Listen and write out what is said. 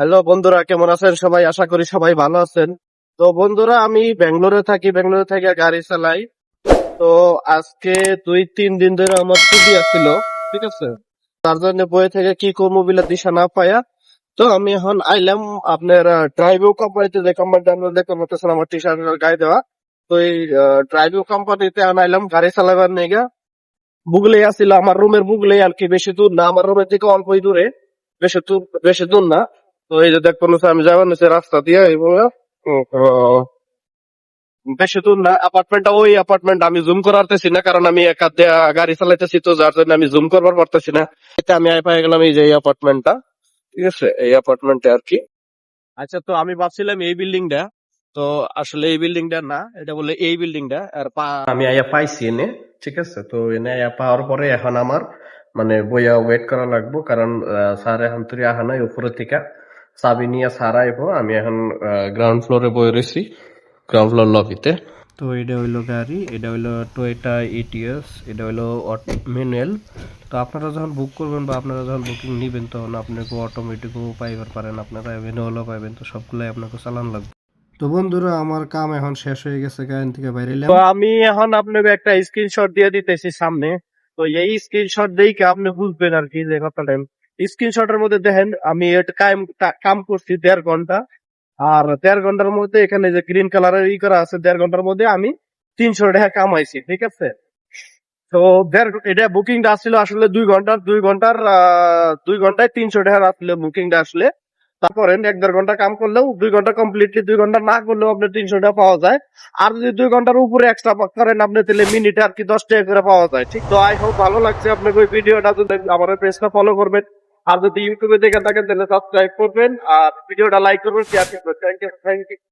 Hello বন্ধুরা, কেমন আছেন সবাই? আশা করি সবাই ভালো আছেন। তো বন্ধুরা, আমি ব্যাঙ্গালোরে থাকি, ব্যাঙ্গালোরে থেকে গাড়ি চালাই। তো আজকে দুই তিন দিন ধরে আমার ছুটি আসছিল ঠিক আছে? তার জন্য বই থেকে কি করব বলে দিশা না পায়া তো আমি এখন আইলাম আপনার ড্রাইভিং কোম্পানিতে যে কোম্পানিটা আপনার দেখতে পাচ্ছেন আমার টি শার্টের গায়ে দেওয়া। তো এই ড্রাইভিং কোম্পানিতে আনাইলাম, গাড়ি চালাবার নিয়ে বুগলে আসছিল আমার রুমের বুগলে আর কি বেশি দূর না, আমার রুমের থেকে অল্পই দূরে, বেশি দূর বেশি দূর না। তো এই যে দেখবেন আমি যাবেন সে রাস্তা দিয়ে এইভাবে উম, আহ, বেশি দূর না অ্যাপার্টমেন্টটা ওই অ্যাপার্টমেন্ট আমি জুম করাতেছি না কারণ আমি একা গাড়ি চালাইতেছি তো যার জন্য আমি জুম করবার পারতেছি না। এতে আমি আই পাই গেলাম এই যে এই অ্যাপার্টমেন্টটা ঠিক আছে? এই অ্যাপার্টমেন্টে আর কি। আচ্ছা তো আমি ভাবছিলাম এই বিল্ডিংটা তো আসলে এই বিল্ডিংটা না এটা বলে এই বিল্ডিংটা আর পা- আমি আয়া পাইছি এনে ঠিক আছে? তো এনে আয়া পাওয়ার পরে এখন আমার মানে বইয়া ওয়েট করা লাগবো কারণ আহ, স্যার এখন তুই আহা নাই উপরে থেকে। চাবি নিয়ে আইবো আমি এখন গ্রাউন্ড ফ্লোরে রয়েছি গ্রাউন্ড ফ্লোর লবিতে তো এটা হইল গাড়ি এটা হইল টয়োটা ইটিএস এটা হইল ম্যানুয়াল তো আপনারা যখন বুক করবেন বা আপনারা যখন বুকিং নিবেন তখন আপনাকে অটোমেটিকও পাইবার পারেন আপনারা ম্যানুয়ালও পাইবেন তো সবগুলাই আপনাকে চালান লাগবে। তো বন্ধুরা আমার কাম এখন শেষ হয়ে গেছে গাড়ি থেকে বাইরে তো আমি এখন আপনাকে একটা স্ক্রিনশট দিয়ে দিতেছি সামনে। তো এই স্ক্রিনশট দেখে আপনি বুঝবেন আর কি যে কথাটা। স্ক্রিনশটের মধ্যে দেখেন, আমি কাম করছি দেড় ঘণ্টা। আর দেড় ঘণ্টার মধ্যে এখানে যে গ্রিন কালারের ই করা আছে, দেড় ঘণ্টার মধ্যে আমি তিনশো টাকা কামাইছি, ঠিক আছে? তো দেড় এটা বুকিংটা আসছিল আসলে দুই ঘণ্টার দুই ঘণ্টার দুই ঘন্টায় তিনশো টাকা আসলে বুকিংটা আসলে। তারপরে এক দেড় ঘণ্টা কাম করলেও দুই ঘণ্টা কমপ্লিটলি দুই ঘণ্টা না করলেও আপনার তিনশো টাকা পাওয়া যায়। আর যদি দুই ঘণ্টার উপরে এক্সট্রা করেন, আপনি তাহলে মিনিটে আর কি দশ টাকা করে পাওয়া যায়, ঠিক? তো আই হোপ ভালো লাগছে আপনাকে ওই ভিডিওটা যদি আমার পেজটা ফলো করবেন। আর যদি ইউটিউবে দেখে থাকেন, তাহলে সাবস্ক্রাইব করবেন আর ভিডিওটা লাইক করবেন শেয়ার করবেন। Thank you thank you